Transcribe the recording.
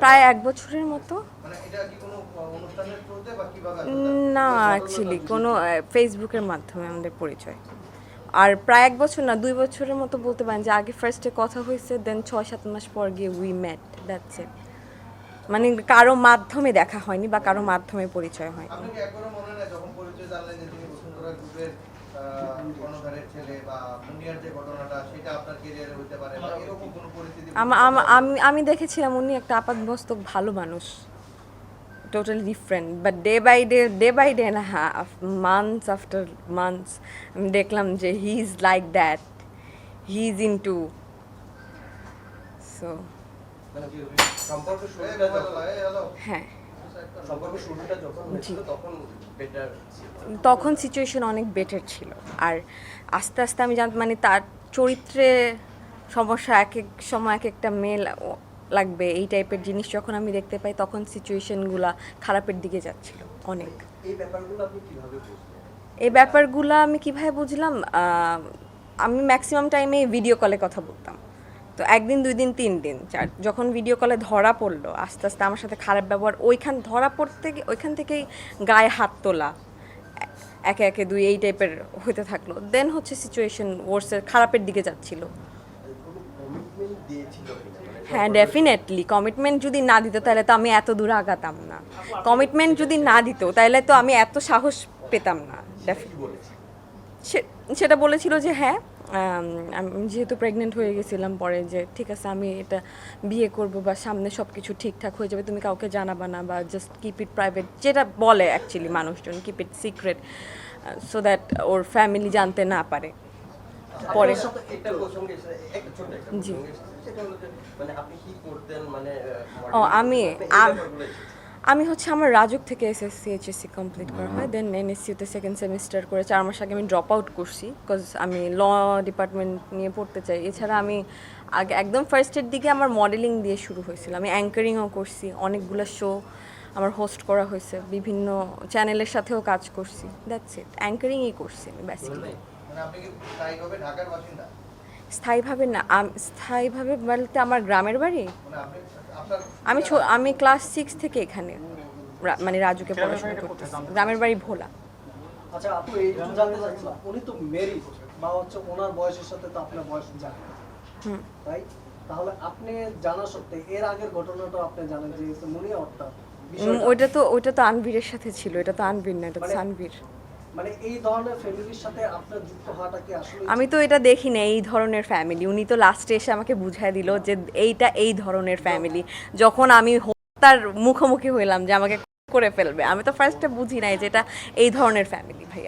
প্রায় এক বছরের মতো। মানে না অ্যাকচুয়ালি কোনো ফেসবুকের মাধ্যমে আমাদের পরিচয়। আর প্রায় এক বছর না দুই বছরের মতো বলতে পারেন যে আগে ফার্স্টে কথা হয়েছে দেন ছয় সাত মাস পর গিয়ে উই ম্যাট দ্যাটস ইট মানে কারও মাধ্যমে দেখা হয়নি বা কারও মাধ্যমে পরিচয় হয়নি। আমা- আমা- আমি আমি দেখেছিলাম উনি একটা আপাতমস্তক ভালো মানুষ। Totally different but day by day day by day না হাফ মান্থস আফটার মান্থস আমি দেখলাম যে he is like that he is into so হ্যাঁ সম্পর্ক শুরুটা যখন হয়েছিল তখন সিচুয়েশন অনেক বেটার ছিল। আর আস্তে আস্তে আমি জানতাম মানে তার চরিত্রে সমস্যা এক এক সময় এক একটা মেয়ে লা- ও- লাগবে এই টাইপের জিনিস যখন আমি দেখতে পাই তখন সিচুয়েশনগুলো খারাপের দিকে যাচ্ছিল অনেক। এই ব্যাপারগুলো আমি কীভাবে বুঝলাম? আমি ম্যাক্সিমাম টাইমে ভিডিও কলে কথা বলতাম। তো একদিন দুই দিন তিন দিন চার, যখন ভিডিও কলে ধরা পড়ল, আস্তে আস্তে আমার সাথে খারাপ ব্যবহার, ওইখান, ধরা পড়তে, ওইখান থেকেই গায়ে হাত তোলা, একে একে দুই, এই টাইপের হতে থাকল। দেন হচ্ছে সিচুয়েশন ওর্সের খারাপের দিকে যাচ্ছিল। হ্যাঁ ডেফিনেটলি কমিটমেন্ট যদি না দিত, তাহলে তো আমি এত দূর আগাতাম না। কমিটমেন্ট যদি না দিত, তাহলে তো আমি এত সাহস পেতাম না। সেটা বলেছিল যে হ্যাঁ আম, যেহেতু প্রেগনেন্ট হয়ে গেছিলাম পরে যে ঠিক আছে আমি এটা বিয়ে করব বা সামনে সব কিছু ঠিকঠাক হয়ে যাবে তুমি কাউকে জানাবা না বা জাস্ট কিপ ইট প্রাইভেট যেটা বলে অ্যাকচুয়ালি মানুষজন keep it secret so that or family জানতে না পারে। পরে। জি। মানে মানে ও, আমি আম- হচ্ছে আমার রাজুক থেকে এসএসসি এইচএসসি কমপ্লিট করা হয় দেন এনএসসিউতে সেকেন্ড সেমিস্টার করে চার মাস আগে আমি ড্রপ আউট করছি বিকজ আমি ল ডিপার্টমেন্ট নিয়ে পড়তে চাই। এছাড়া আমি আগে একদম ফার্স্টের দিকে আমার মডেলিং দিয়ে শুরু হয়েছিল। আমি অ্যাঙ্কারিংও করছি অনেকগুলো শো আমার হোস্ট করা হয়েছে বিভিন্ন চ্যানেলের সাথেও কাজ করছি। দ্যাটস ইট অ্যাঙ্কারিংই করছি আমি বেসিক্যালি মানে স্থায়ীভাবে না স্থায়ীভাবে বলতে আমার গ্রামের বাড়ি? মানে আমি ছো- আমি ক্লাস সিক্স থেকে এখানে মানে রাজুকে পড়াশোনা করতেছি। গ্রামের বাড়ি ভোলা। আচ্ছা আপু এই জানতে চাচ্ছিলাম উনি তো মেরি বা হচ্ছে ওনার বয়সের সাথে তো আপনার বয়স যায়। তাই তাহলে আপনি জানা সত্ত্বে এর আগের ঘটনাটা আপনি জানেন যে হচ্ছে মুনিয়া হত্যা উম, বিষয়টা। ওইটা তো ওইটা তো আনবীরের সাথে ছিল এটা তো আনবীর না এটা তো মানে- সানবীর মানে আমি তো এটা দেখি না এই ধরনের ফ্যামিলি। উনি তো লাস্টে এসে আমাকে বুঝাই দিল যে এইটা এই ধরনের ফ্যামিলি। যখন আমি তার মুখোমুখি হইলাম যে আমাকে করে ফেলবে, আমি তো ফার্স্টে বুঝি নাই যে এটা এই ধরনের ফ্যামিলি, ভাইয়া।